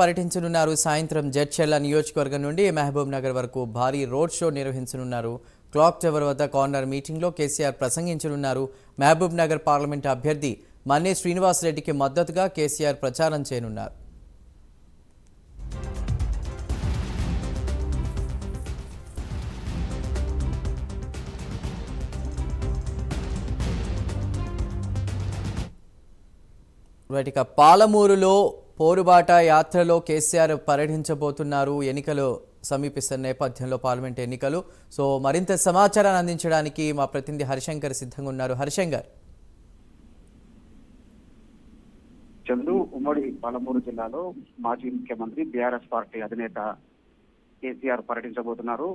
పర్యటించనున్నారు. సాయంత్రం జడ్చెల్ల నియోజకవర్గం నుండి మహబూబ్ నగర్ వరకు భారీ రోడ్ షో నిర్వహించనున్నారు. క్లాక్ టవర్ వద్ద కార్నర్ మీటింగ్లో కేసీఆర్ ప్రసంగించనున్నారు. మహబూబ్ నగర్ పార్లమెంట్ అభ్యర్థి మన్నే శ్రీనివాసరెడ్డికి మద్దతుగా కేసీఆర్ ప్రచారం చేయనున్నారు. రైట్ ఇక పాలమూరులో పోరుబాట యాత్రలో కేసీఆర్ పర్యటించబోతున్నారు. ఎన్నికలు సమీపిస్తున్న నేపథ్యంలో పార్లమెంట్ ఎన్నికలు. సో మరింత సమాచారాన్ని అందించడానికి మా ప్రతినిధి హరిశంకర్ సిద్ధంగా ఉన్నారు. హరిశంకర్. చందు ఉమ్మడి పాలమూరు జిల్లాలో మాజీ ముఖ్యమంత్రి బీఆర్ఎస్ పార్టీ అధినేత కేసీఆర్ పర్యటించబోతున్నారు.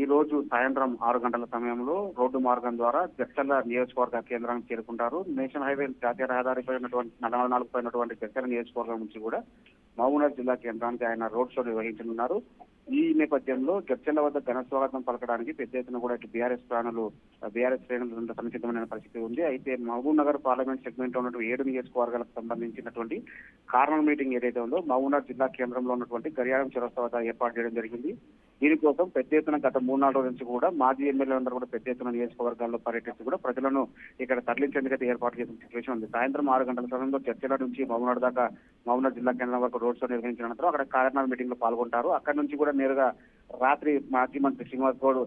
ఈ రోజు సాయంత్రం ఆరు గంటల సమయంలో రోడ్డు మార్గం ద్వారా గచ్చల నియోజకవర్గ కేంద్రానికి చేరుకుంటారు. నేషనల్ హైవే జాతీయ రహదారిపై ఉన్నటువంటి నలభై నాలుగు పై ఉన్నటువంటి జడ్చల్ల నియోజకవర్గం నుంచి కూడా మహబూబ్నగర్ జిల్లా కేంద్రానికి ఆయన రోడ్ షో నిర్వహించనున్నారు. ఈ నేపథ్యంలో చర్చల వద్ద ఘన స్వాగతం పలకడానికి పెద్ద ఎత్తున కూడా బీఆర్ఎస్ ప్రాణులు బీఆర్ఎస్ శ్రేణులు సముచితమైన పరిస్థితి ఉంది. అయితే మహబూబ్ నగర్ పార్లమెంట్ సెగ్మెంట్లో ఉన్నటువంటి ఏడు నియోజకవర్గాలకు సంబంధించినటువంటి కార్నర్ మీటింగ్ ఏదైతే ఉందో మహబూబ్ నగర్ జిల్లా కేంద్రంలో ఉన్నటువంటి గరియారం చౌరస్తా వద్ద ఏర్పాటు చేయడం జరిగింది. దీనికోసం పెద్ద ఎత్తున గత మూడు నాలుగు రోజుల నుంచి కూడా మాజీ ఎమ్మెల్యేలందరూ కూడా పెద్ద ఎత్తున నియోజకవర్గాల్లో పర్యటించి కూడా ప్రజలను ఇక్కడ తరలించేందుకు ఏర్పాటు చేసిన సిచ్యువేషన్ ఉంది. సాయంత్రం ఆరు గంటల సమయంలో చర్చల నుంచి మహబూబ్నగర్ దాకా మహబూబ్నగర్ జిల్లా కేంద్రం వరకు రోడ్ షో నిర్వహించిన అనంతరం అక్కడ కార్యక్రమ మీటింగ్లో పాల్గొంటారు. అక్కడ నుంచి కూడా నేరుగా రాత్రి మాజీ మంత్రి శ్రీనివాస్ గౌడ్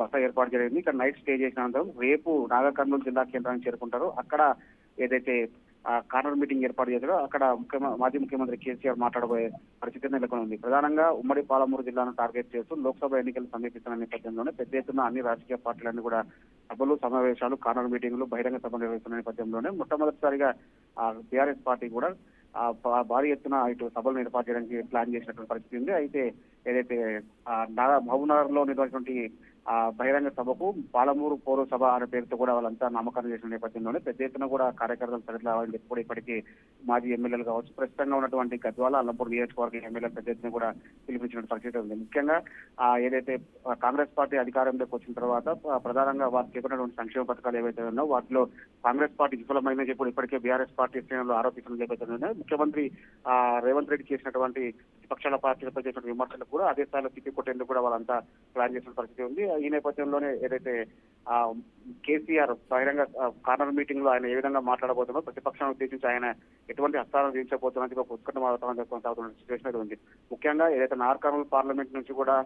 బస ఏర్పాటు జరిగింది. ఇక్కడ నైట్ స్టే చేసిన అనంతరం రేపు నాగకర్నూలు జిల్లా కేంద్రానికి చేరుకుంటారు. అక్కడ ఏదైతే కార్నర్ మీటింగ్ ఏర్పాటు చేశారు. అక్కడ మాజీ ముఖ్యమంత్రి కేసీఆర్ మాట్లాడబోయే పరిస్థితి నెలకొని ఉంది ప్రధానంగా ఉమ్మడి పాలమూరు జిల్లాను టార్గెట్ చేస్తూ లోక్సభ ఎన్నికలు సమీపిస్తున్న నేపథ్యంలోనే పెద్ద ఎత్తున అన్ని రాజకీయ పార్టీలన్నీ కూడా సభలు సమావేశాలు కార్నర్ మీటింగ్లు బహిరంగ సభ నిర్వహిస్తున్న నేపథ్యంలోనే మొట్టమొదటిసారిగా బీఆర్ఎస్ పార్టీ కూడా భారీ ఎత్తున ఇటు సభలను ఏర్పాటు చేయడానికి ప్లాన్ చేసినటువంటి పరిస్థితి ఉంది. అయితే ఏదైతే మహబూబ్ నగర్లో ఉన్నటువంటి ఆ బహిరంగ సభకు పాలమూరు పౌరసభ అనే పేరుతో కూడా వాళ్ళంతా నామకరణం చేసిన నేపథ్యంలోనే పెద్ద ఎత్తున కూడా కార్యకర్తలు తరలిరావాలని చెప్పి కూడా ఇప్పటికీ మాజీ ఎమ్మెల్యేలు కావచ్చు ప్రస్తుతంగా ఉన్నటువంటి గద్వాల అల్లంపూర్ నియోజకవర్గ ఎమ్మెల్యేలు పెద్ద ఎత్తున కూడా పిలిపించిన పరిస్థితి ఉంది ముఖ్యంగా ఆ ఏదైతే కాంగ్రెస్ పార్టీ అధికారంలోకి వచ్చిన తర్వాత ప్రధానంగా వారు చేపట్టినటువంటి సంక్షేమ పథకాలు ఏవైతే ఉన్నాయో వాటిలో కాంగ్రెస్ పార్టీ విఫలమైన చెప్పి ఇప్పటికే బీఆర్ఎస్ పార్టీ శ్రేణులు ఆరోపించడం నేపథ్యంలోనే ముఖ్యమంత్రి ఆ రేవంత్ రెడ్డి చేసినటువంటి విపక్షాల పార్టీలపై చేసిన విమర్శలకు కూడా అదే స్థాయిలో తిప్పికొట్టేందుకు కూడా వాళ్ళంతా ప్లాన్ చేసిన పరిస్థితి ఉంది. ఈ నేపథ్యంలోనే ఏదైతే ఆ కేసీఆర్ బహిరంగ కార్నర్ మీటింగ్లో ఆయన ఏ విధంగా మాట్లాడబోతున్నారో ప్రతిపక్షాన్ని ఉద్దేశించి ఆయన ఎటువంటి హస్తాలను తీర్చబోతున్నది ఒక ఉత్కంఠ వాతావరణం కొనసాగుతున్న సిచ్యువేషన్ అయితే ఉంది. ముఖ్యంగా ఏదైతే నార్కర్నూల్ పార్లమెంట్ నుంచి కూడా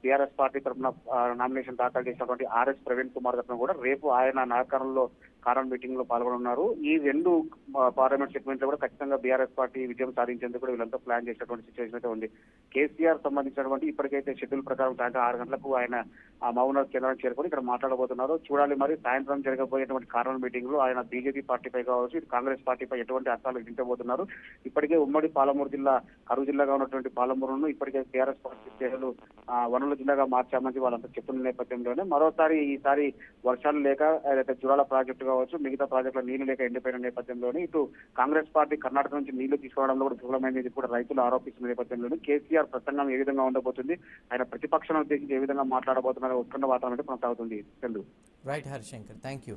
బీఆర్ఎస్ పార్టీ తరఫున నామినేషన్ దాఖలు చేసినటువంటి ఆర్ఎస్ ప్రవీణ్ కుమార్ తరఫున కూడా రేపు ఆయన నాకారంలో కారణం మీటింగ్లో పాల్గొనున్నారు. ఈ రెండు పార్లమెంట్ సెగ్మెంట్లో కూడా ఖచ్చితంగా బీఆర్ఎస్ పార్టీ విజయం సాధించేందుకు కూడా వీళ్ళంతా ప్లాన్ చేసినటువంటి సిచ్యువేషన్ అయితే ఉంది. కేసీఆర్ సంబంధించినటువంటి ఇప్పటికైతే షెడ్యూల్ ప్రకారం సాయంత్రం ఆరు గంటలకు ఆయన మౌన మౌనర్ కేంద్రానికి చేరుకొని ఇక్కడ మాట్లాడబోతున్నారు. చూడాలి మరి సాయంత్రం జరగబోయేటువంటి కారణం మీటింగ్లో ఆయన బీజేపీ పార్టీపై కావచ్చు ఇటు కాంగ్రెస్ పార్టీపై ఎటువంటి అర్థాలు విధించబోతున్నారు. ఇప్పటికే ఉమ్మడి పాలమూరు జిల్లా కరువు జిల్లాగా ఉన్నటువంటి పాలమూరును ఇప్పటికే టీఆర్ఎస్ పార్టీ శ్రేణులు వనరుల జిల్లాగా మార్చామని వాళ్ళంతా చెప్తున్న నేపథ్యంలోనే మరోసారి ఈసారి వర్షాలు లేక ఏదైతే జురాల ప్రాజెక్టు కావచ్చు మిగతా ప్రాజెక్టుల నీళ్ళు లేక ఎండిపోయిన నేపథ్యంలోనే ఇటు కాంగ్రెస్ పార్టీ కర్ణాటక నుంచి నీళ్ళు తీసుకోవడంలో కూడా విఫలమైనది కూడా రైతులు ఆరోపిస్తున్న నేపథ్యంలోనే కేసీఆర్ ప్రసంగం ఏ విధంగా ఉండబోతుంది ఆయన ప్రతిపక్షాలను ఉద్దేశించి ఏ విధంగా మాట్లాడబోతున్నారో ఉత్కంఠ వాతావరణం కొనసాగుతుంది. Chandu right Harishankar thank you